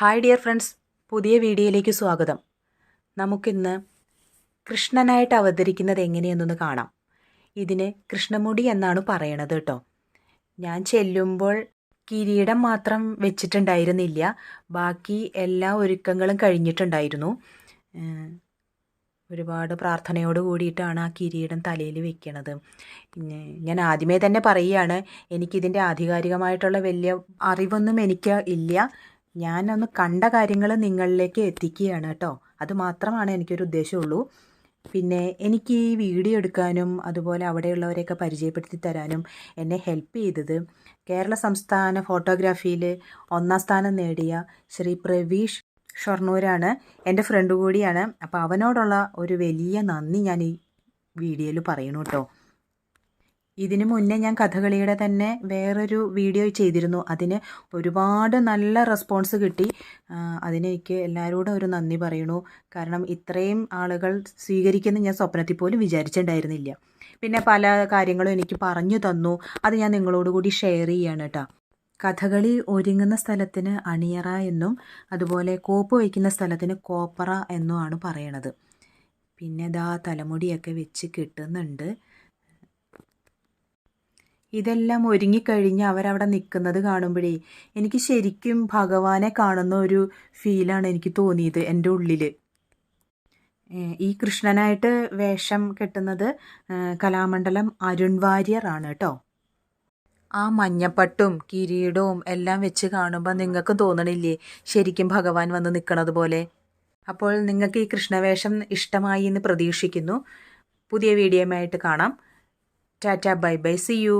Hi dear friends പുതിയ വീഡിയോയിലേക്ക് സ്വാഗതം. നമുക്കിന്ന് കൃഷ്ണനായിട്ട് അവതരിക്കുന്നത് എങ്ങനെയെന്നൊന്ന് കാണാം. ഇതിന് കൃഷ്ണമുടി എന്നാണ് പറയണത് കേട്ടോ. ഞാൻ ചെല്ലുമ്പോൾ കിരീടം മാത്രം വെച്ചിട്ടുണ്ടായിരുന്നില്ല. ബാക്കി എല്ലാ ഒരുക്കങ്ങളും കഴിഞ്ഞിട്ടുണ്ടായിരുന്നു. ഒരുപാട് പ്രാർത്ഥനയോട് കൂടിയിട്ടാണ് ആ കിരീടം തലയിൽ വെക്കണത്. ഞാൻ ആദ്യമേ തന്നെ പറയുകയാണ് എനിക്കിതിന്റെ ആധികാരികമായിട്ടുള്ള വലിയ അറിവൊന്നും എനിക്ക് ഇല്ല. ഞാനൊന്ന് കണ്ട കാര്യങ്ങൾ നിങ്ങളിലേക്ക് എത്തിക്കുകയാണ് കേട്ടോ. അത് മാത്രമാണ് എനിക്കൊരു ഉദ്ദേശമുള്ളൂ. പിന്നെ എനിക്ക് ഈ വീഡിയോ എടുക്കാനും അതുപോലെ അവിടെയുള്ളവരെയൊക്കെ പരിചയപ്പെടുത്തി തരാനും എന്നെ ഹെൽപ്പ് ചെയ്തത് കേരള സംസ്ഥാന ഫോട്ടോഗ്രാഫിയിൽ ഒന്നാം സ്ഥാനം നേടിയ ശ്രീ പ്രവീഷ് ഷൊർണൂരാണ്. എന്റെ ഫ്രണ്ട് കൂടിയാണ്. അപ്പോൾ അവനോടുള്ള ഒരു വലിയ നന്ദി ഞാൻ ഈ വീഡിയോയിൽ പറയണു കേട്ടോ. ഇതിനു മുന്നേ ഞാൻ കഥകളിയുടെ തന്നെ വേറൊരു വീഡിയോ ചെയ്തിരുന്നു. അതിന് ഒരുപാട് നല്ല റെസ്പോൺസ് കിട്ടി. അതിനെനിക്ക് എല്ലാവരോടും ഒരു നന്ദി പറയണു. കാരണം ഇത്രയും ആളുകൾ സ്വീകരിക്കുന്ന ഞാൻ സ്വപ്നത്തിൽ പോലും വിചാരിച്ചിട്ടുണ്ടായിരുന്നില്ല. പിന്നെ പല കാര്യങ്ങളും എനിക്ക് പറഞ്ഞു തന്നു. അത് ഞാൻ നിങ്ങളോട് കൂടി ഷെയർ ചെയ്യാണ് കേട്ടോ കഥകളി ഒരുങ്ങുന്ന സ്ഥലത്തിന് അണിയറ എന്നും അതുപോലെ കോപ്പ് വയ്ക്കുന്ന സ്ഥലത്തിന് കോപ്പറ എന്നുമാണ് പറയണത്. പിന്നെ ദാ തലമുടിയൊക്കെ വെച്ച് കെട്ടുന്നുണ്ട്. ഇതെല്ലാം ഒരുങ്ങിക്കഴിഞ്ഞ് അവരവിടെ നിൽക്കുന്നത് കാണുമ്പോഴേ എനിക്ക് ശരിക്കും ഭഗവാനെ കാണുന്ന ഒരു ഫീലാണ് എനിക്ക് തോന്നിയത് എന്റെ ഉള്ളിൽ ഈ കൃഷ്ണനായിട്ട് വേഷം കെട്ടുന്നത് കലാമണ്ഡലം അരുൺ വാര്യർ ആണ് കേട്ടോ. ആ മഞ്ഞപ്പട്ടും കിരീടവും എല്ലാം വെച്ച് കാണുമ്പോൾ നിങ്ങൾക്ക് തോന്നണില്ലേ ശരിക്കും ഭഗവാൻ വന്ന് നിൽക്കണത് പോലെ? അപ്പോൾ നിങ്ങൾക്ക് ഈ കൃഷ്ണവേഷം ഇഷ്ടമായി എന്ന് പ്രതീക്ഷിക്കുന്നു. പുതിയ വീഡിയോയുമായിട്ട് കാണാം. Tata bye bye see you.